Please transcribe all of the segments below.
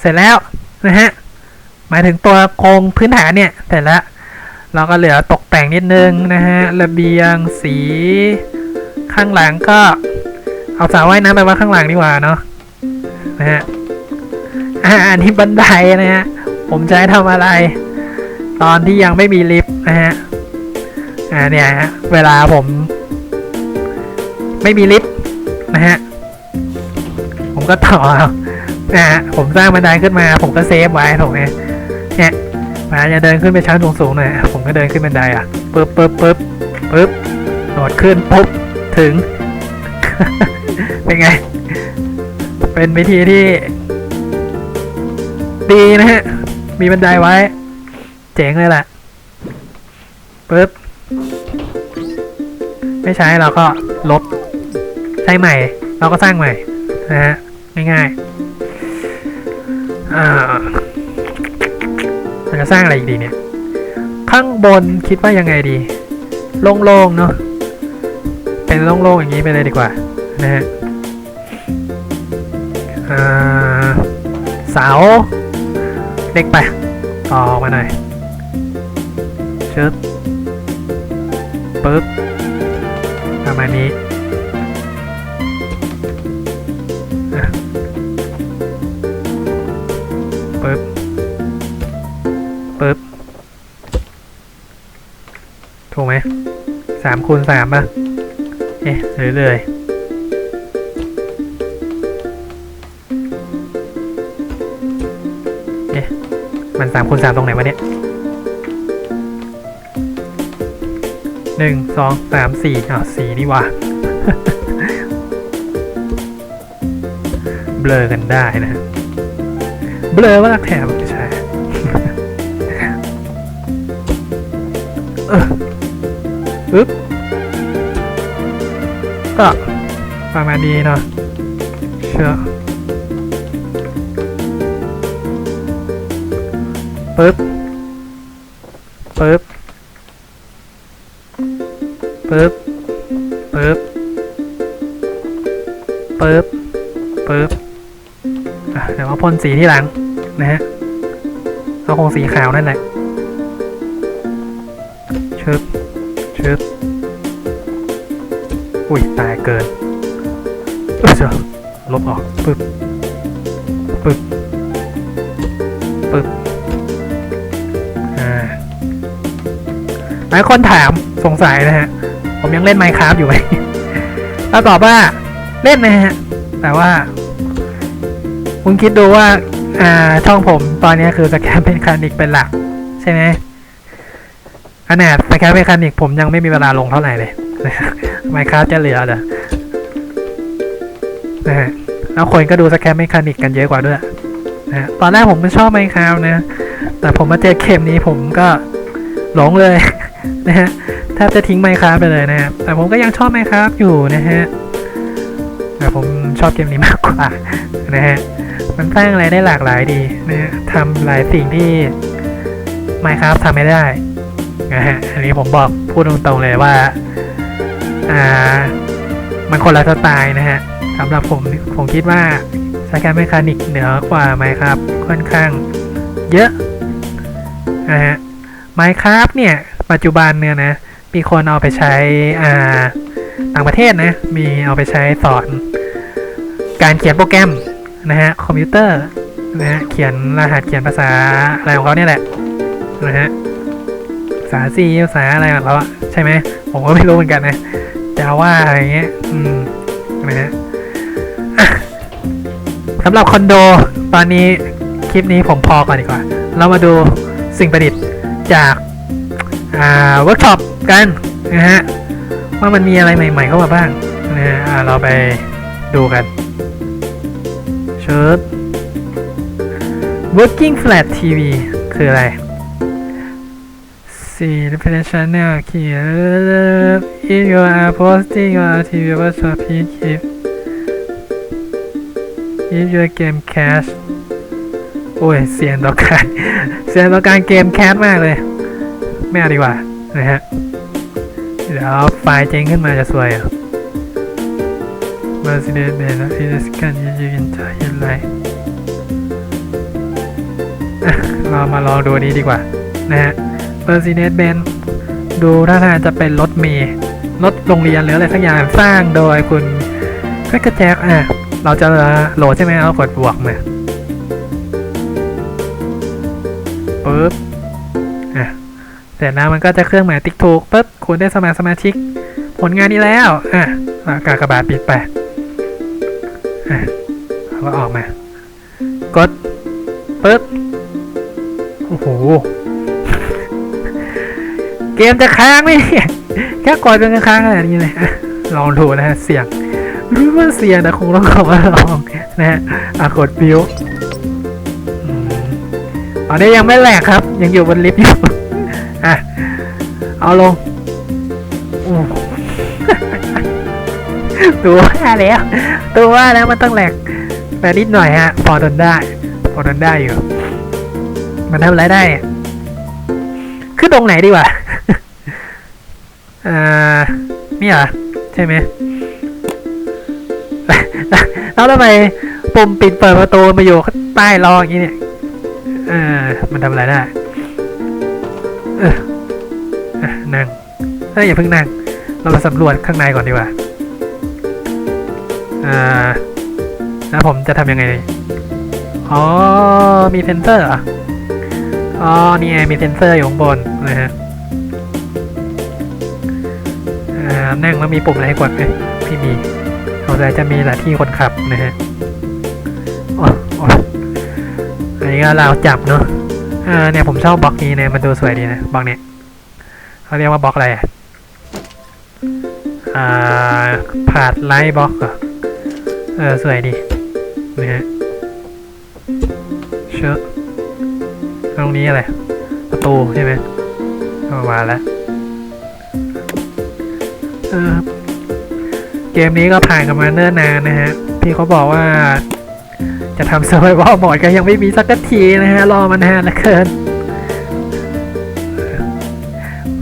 เสร็จแล้วนะฮะหมายถึงตัวโครงพื้นฐานเนี่ยเสร็จแล้วเราก็เหลือตกแต่งนิดนึงนะฮะระเบียงสี ข้างหลังก็ เอาสระว่ายน้ำไปไว้ข้างหลังดีกว่าเนาะนะฮะอ่าอันนี้บันไดนะฮะผมจะให้ทำอะไร ตอนที่ยังไม่มีลิฟต์นะฮะอ่าเนี่ยฮะเวลาผม ไม่มีลิฟต์นะฮะผมก็ต่อ อานะฮะผมสร้างบันไดขึ้นมา ผมก็เซฟไว้ถูกไหมเนี่ยเวลาจะเดินขึ้นไปชั้นสูงๆหน่อยผมก็เดินขึ้นบันไดอะปึ๊บปึ๊บปึ๊บปึ๊บโดดขึ้นปุ๊บถึง เป็นไง เป็นวิธีที่ ดีนะฮะ มีบันไดไว้ เจ๋งเลยแหละปึ๊บไม่ใช้เราก็ลบ ใช้ใหม่ เราก็สร้างใหม่นะฮะง่ายๆ เราจะสร้างอะไรอีกดีเนี่ย ข้างบนคิดว่ายังไงดี โล่งๆเนาะ เป็นโล่งๆอย่างนี้ไปเลยดีกว่า นะฮะอ่าเสาเล็กไปต่อมาหน่อยชึบปึ๊บประมาณนี้ามคูณสามป่ะ เอ๊ะเรื่อยๆเอ๊ะมันสามคูณสามตรงไหนวะเนี่ยหนึ่งสองสามสี่อ่าวสี่นี่ว่าเบลอกันได้นะ เบลอว่ากแถม ปึ๊บ ก็ประมาณนี้เนาะเชื่อปึ๊บ ปึ๊บ ปึ๊บ ปึ๊บ ปึ๊บ ปึ๊บเดี๋ยวมาพ่นสีที่หลังนะฮะเอาคงสีขาวนั่นแหละชึบ ชึบอุ้ยตายเกินเออเจ้าลบออกปึ๊บปึ๊บปึ๊บอ่าหลายคนถามสงสัยนะฮะ ผมยังเล่น Minecraft อยู่ไหมถ้าตอบว่าเล่นนะฮะ แต่ว่า คุณคิดดูว่า อ่าช่องผมตอนนี้คือสแกนเป็นคานิกเป็นหลัก ใช่ไหม ขนาดสแกนเป็นคานิกผมยังไม่มีเวลาลงเท่าไหร่เลย Minecraft จะเหลือเหรอนะฮะแล้วคนก็ดูสแกนเมคานิกกันเยอะกว่าด้วยนะตอนแรกผมไม่ชอบ Minecraft นะ แต่ผมมาเจอเกมนี้ผมก็หลงเลยนะฮะแทบจะทิ้งไมค์คราฟไปเลยนะครับแต่ผมก็ยังชอบไมค์คราฟอยู่นะฮะแต่ผมชอบเกมนี้มากกว่านะฮะมันสร้างอะไรได้หลากหลายดีนะฮะทำหลายสิ่งที่ไมค์คราฟทำไม่ได้ นะฮะอันนี้ผมบอกพูดตรงๆเลยว่า อ่า มันคนละสไตล์นะฮะสำหรับผมผมคิดว่าสแกนเมคานิกเหนือกว่าไมคราฟค่อนข้างเยอะนะฮะ Minecraft เนี่ย ปัจจุบันเนี่ยนะ มีคนเอาไปใช้อ่าต่างประเทศนะ มีเอาไปใช้สอนการเขียนโปรแกรมนะฮะคอมพิวเตอร์นะฮะเขียนรหัสเขียนภาษาอะไรของเขาเนี่ยแหละนะฮะ ษาซีภาษาอะไรของเขาอะใช่ไหมผมก็ไม่รู้เหมือนกันนะจะว่าอะไรเงี้ยอืมนะฮะอะสำหรับคอนโดตอนนี้คลิปนี้ผมพอก่อนดีกว่า เรามาดูสิ่งประดิษฐ์จากอ่าเวิร์กช็อปกันนะฮะว่ามันมีอะไรใหม่ ๆ เข้ามาบ้างนะฮะเราไปดูกันชุด working flat TV คืออะไร See the channel here if you are posting on TV workshop please keep if your game cache โอ้ย เสียงต่อการ เสียงต่อการเกมแคสมากเลย ไม่เอาดีกว่า นะฮะ เดี๋ยวไฟล์เจ๊งขึ้นมาจะสวยอะ Mercedes Benz is can you can tell you like เรามาลองดูนี้ดีกว่า นะฮะ Mercedes Benz ดูท่าทางจะเป็นรถเมล์รถโรงเรียนหรืออะไรสักอย่างสร้างโดยคุณแคกแจ็คอะ เราจะโหลดใช่ไหมเอากดบวกมาปึ๊บอะเสร็จแล้วมันก็จะเครื่องหมายติ๊กถูกปึ๊บคุณได้สมัครสมาชิก ผลงานนี้แล้วอะกากบาทปิดไปอะแล้วก็ออกมา กดปึ๊บโอ้โห เกมจะค้างไหมเนี่ยแค่กดเป็นค้างขนาดนี้เลยอะลองดูนะฮะเสียงรู้ว่าเสียงแต่คงต้องขอมาลองนะฮะอะกดบิวตอนนี้ยังไม่แหลกครับ ยังอยู่บนลิฟต์อยู่อะเอาลงตัวว่าแล้วตัวว่าแล้วมันต้องแหลกแต่นิดหน่อยฮะ พอทนได้พอทนได้อยู่ มันทำอะไรได้ ขึ้นตรงไหนดีวะ ช่ไหมแล้วทำไมปุ่มปิดเปิดประตูมาอยู่ใต้รออย่างนี้เนี่ย เออ มันทำอะไรได้เออนั่งเอ้ยอย่าเพิ่งนั่ง เรามาสำรวจข้างในก่อนดีกว่าอ่าแล้วผมจะทำยังไง อ๋อ มีเซนเซอร์ออ๋อ นี่ไงมีเซนเซอร์อยู่ข้างบนนะฮะ นั่งแล้วมีปุ่มอะไรให้กดไหมพี่มีเราจะมีหน้าที่คนขับนะฮะอ๋ออันนี้ก็เราจับเนาะอ่าเนี่ยผมชอบบล็อกนี้เนี่ยมันดูสวยดีนะบล็อกเนี้ยเขาเรียกว่าบล็อกอะไรอะอ่าผาดไลท์บล็อกเหรอเออสวยดีนะฮะเชอะตรงนี้อะไรประตูใช่ไหมมาแล้ว เกมนี้ก็ผ่านกันมาเนิ่นนานนะฮะ พี่เขาบอกว่า จะทำ survival mode ก็ยังไม่มีสักทีนะฮะ รอมานานเหลือเกิน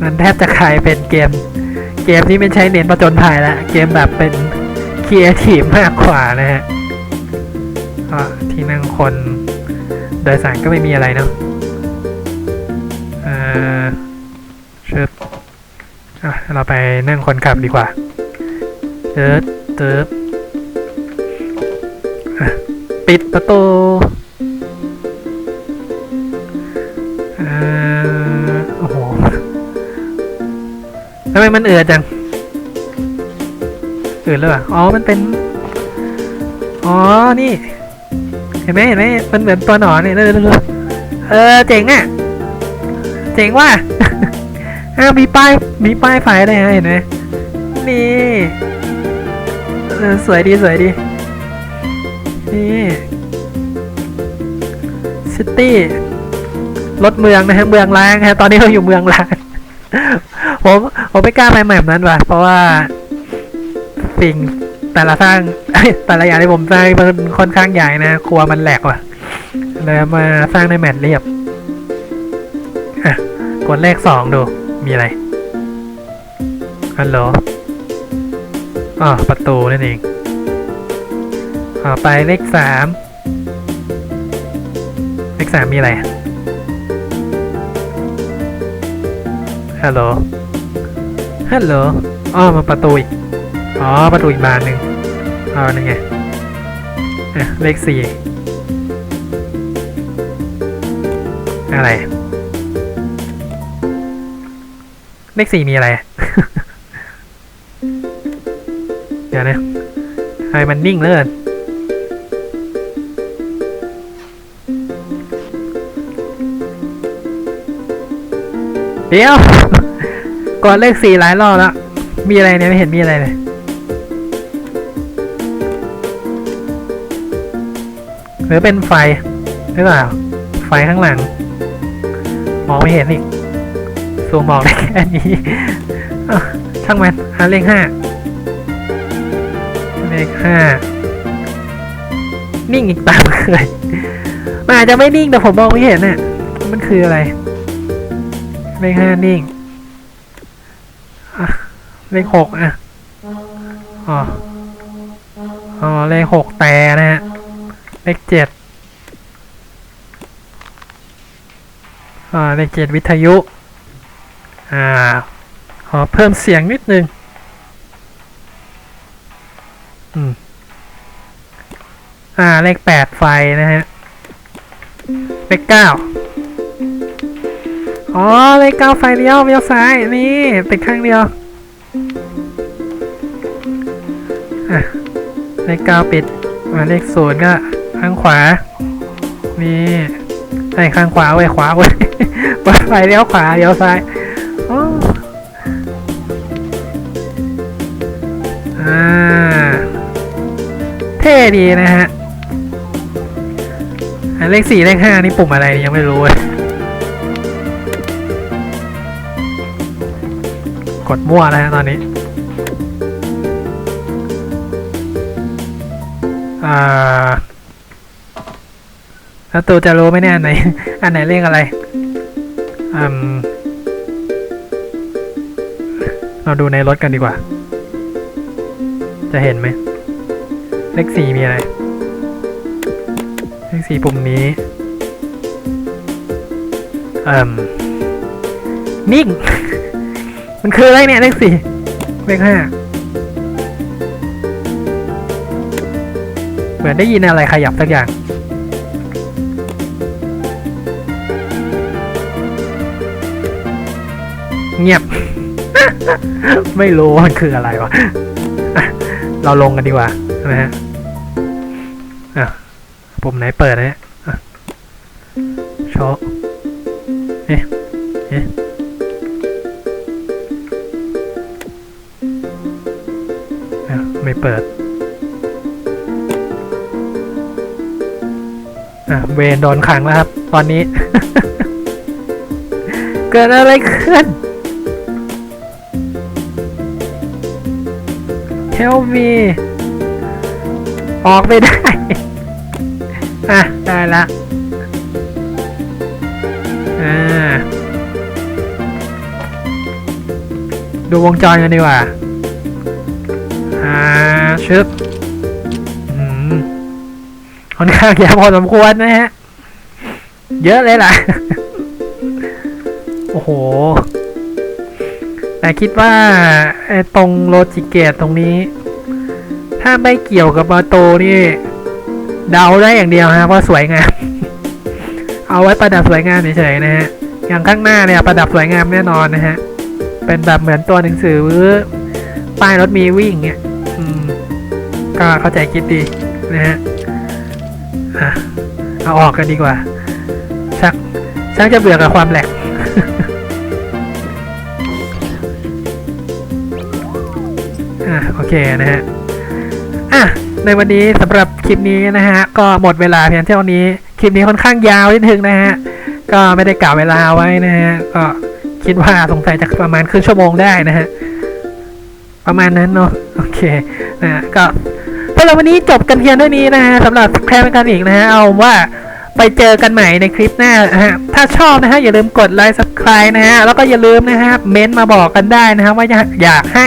มันแทบจะกลายเป็นเกม เกมที่ไม่ใช้เน้นประจนภัยแล้วเกมแบบเป็นครีเอทีฟมากกว่านะฮะที่นั่งคนโดยสารก็ไม่มีอะไรเนาะ อะเราไปนั่งคนขับดีกว่าเติร์ดเติร์ดอะปิดประตูเอ่อโอ้โหทำไมมันเอือดจังอื่นเลยอะอ๋อ มันเป็น อ๋อ นี่ เห็นไหมเห็นไหมมันเหมือนตัวหนอนเนี่ยเออเออเออเจ๋งอะ เจ๋งว่ะ อ้าวมีป้ายมีป้ายไฟอะไรฮะเห็นไหมนี่สวยดีสวยดี นี่ซิตี้รถเมืองนะฮะเมืองล้างฮะตอนนี้เราอยู่เมืองล้างผมผมไม่กล้าไปแบบนั้นว่ะเพราะว่าสิ่งแต่ละสร้างแต่ละอย่างที่ผมสร้างมันค่อนข้างใหญ่นะครัวมันแหลกว่ะเลยมาสร้างในแมทเรียบอะกดเลขสองดู มีอะไร ฮัลโหลอ๋อประตูนั่นเองต่อไปเลขสามเลขสามมีอะไร ฮัลโหล ฮัลโหลอ๋อมาประตูอีก อ๋อ ประตูอีกบานหนึ่งอ๋อนี่ไงเลขสี่อะไร เลขสี่มีอะไร เดี๋ยวนะทำไมมันนิ่งเหลยเดี๋ยวก่อนเลขสี่หลายรอบแล้ว มีอะไรเนี่ย ไม่เห็นมีอะไรเลยหรือเป็นไฟหรือเปล่า ไฟข้างหลัง มองไม่เห็นอีก ซูมมองได้แค่นี้ช่างมันหาเลขห้าเลขห้านิ่งอีกตามเคยมันอาจจะไม่นิ่งแต่ผมมองไม่เห็นน่ะ มันคืออะไร เลขห้านิ่งเลขหกอะอ๋ออ๋อเลขหกแต่นะฮะเลขเจ็ดอ่าเลขเจ็ดวิทยุ อ่า ขอเพิ่มเสียงนิดนึง อืม อ่า เลขแปดไฟนะฮะ เลขเก้าอ๋อ เลขเก้าไฟเลี้ยวเลี้ยวซ้าย นี่ติดข้างเดียว อะ เลขเก้าปิดมาเลขศูนย์ก็ข้างขวา นี่ไอ้ข้างขวาไว้ยขวาไว้ยไฟเลี้ยวขวาเลี้ยวซ้าย อ่า เท่ดีนะฮะอะเลขสี่เลขห้านี่ปุ่มอะไรยังไม่รู้เลยกดมั่วแล้วฮะตอนนี้ อ่าแล้วตูจะรู้ไหมเนี่ยอันไหน อันไหนเลขอะไรอืมเราดูในรถกันดีกว่า จะเห็นไหม เลขสี่มีอะไร เลขสี่ปุ่มนี้ เอ่มนิ่ง มันคืออะไรเนี่ยเลขสี่เลขห้าเหมือนได้ยินอะไรขยับสักอย่าง เงียบ ไม่รู้มันคืออะไรวะ เราลงกันดีกว่านะฮะอะปุ่มไหนเปิดนะฮะโชว์เอ๊ะเอ๊ะอะไม่เปิดอะเวนโดนขังแล้วครับ ตอนนี้ เกิดอะไรขึ้น Help me ออกไม่ได้ อะ ได้ละอ่าดูวงจรกันดีกว่า อ่า ชึบอืมค่อนข้างเยาวพอสมควรนะฮะ เยอะเลยล่ะ โอ้โห แต่คิดว่าไอ้ตรงโลจิเกตตรงนี้ ถ้าไม่เกี่ยวกับประตูนี่เดาได้อย่างเดียวฮะว่าสวยงาม เอาไว้ประดับสวยงามเฉยๆนะฮะอย่างข้างหน้าเนี่ยประดับสวยงามแน่นอนนะฮะเป็นแบบเหมือนตัวหนังสือป้ายรถมีวิ่งเนี่ยก็เข้าใจคิดดีนะฮะเอาออกกันดีกว่าชักชักจะเบื่อกับความแหลก โอเคนะฮะอะในวันนี้สำหรับคลิปนี้นะฮะก็หมดเวลาเพียงเท่านี้ คลิปนี้ค่อนข้างยาวนิดนึงนะฮะก็ไม่ได้กะเวลาไว้นะฮะก็คิดว่าสงสัยจะประมาณครึ่งชั่วโมงได้นะฮะประมาณนั้นเนาะโอเคนะฮะก็สำหรับวันนี้จบกันเพียงเท่านี้นะฮะสำหรับแคร์กันอีกนะฮะเอาว่า ไปเจอกันใหม่ในคลิปหน้านะฮะถ้าชอบนะฮะอย่าลืมกดไลค์ subscribe นะฮะแล้วก็อย่าลืมนะฮะเม้นมาบอกกันได้นะฮะว่าอยากอยากให้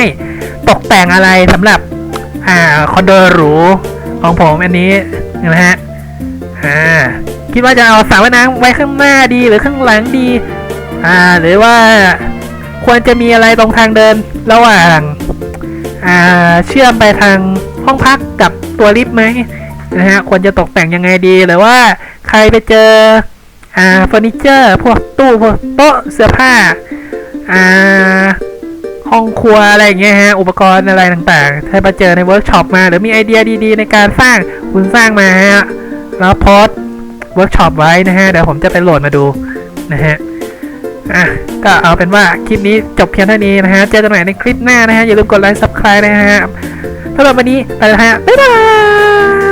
ตกแต่งอะไรสำหรับอ่าคอนโดหรูของผมอันนี้นะฮะอ่าคิดว่าจะเอาสระว่ายน้ำไว้ข้างหน้าดีหรือข้างหลังดีอ่าหรือว่าควรจะมีอะไรตรงทางเดินระหว่างอ่าเชื่อมไปทางห้องพักกับตัวลิฟต์ไหมนะฮะควรจะตกแต่งยังไงดีหรือว่า ใครไปเจออ่าเฟอร์นิเจอร์พวกตู้พวกโต๊ะเสื้อผ้าอ่าห้องครัวอะไรอย่างเงี้ยฮะอุปกรณ์อะไรต่างๆ ถ้าไปเจอในเวิร์กช็อปมาหรือมีไอเดียดีๆ ในการสร้างคุณสร้างมาฮะแล้วโพสเวิร์กช็อปไว้นะฮะเดี๋ยวผมจะไปโหลดมาดูนะฮะอะก็เอาเป็นว่าคลิปนี้จบเพียงเท่านี้นะฮะเจอกันใหม่ในคลิปหน้านะฮะอย่าลืมกดไลค์ subscribe นะฮะสำหรับวันนี้ไปแล้วฮะบ๊ายบาย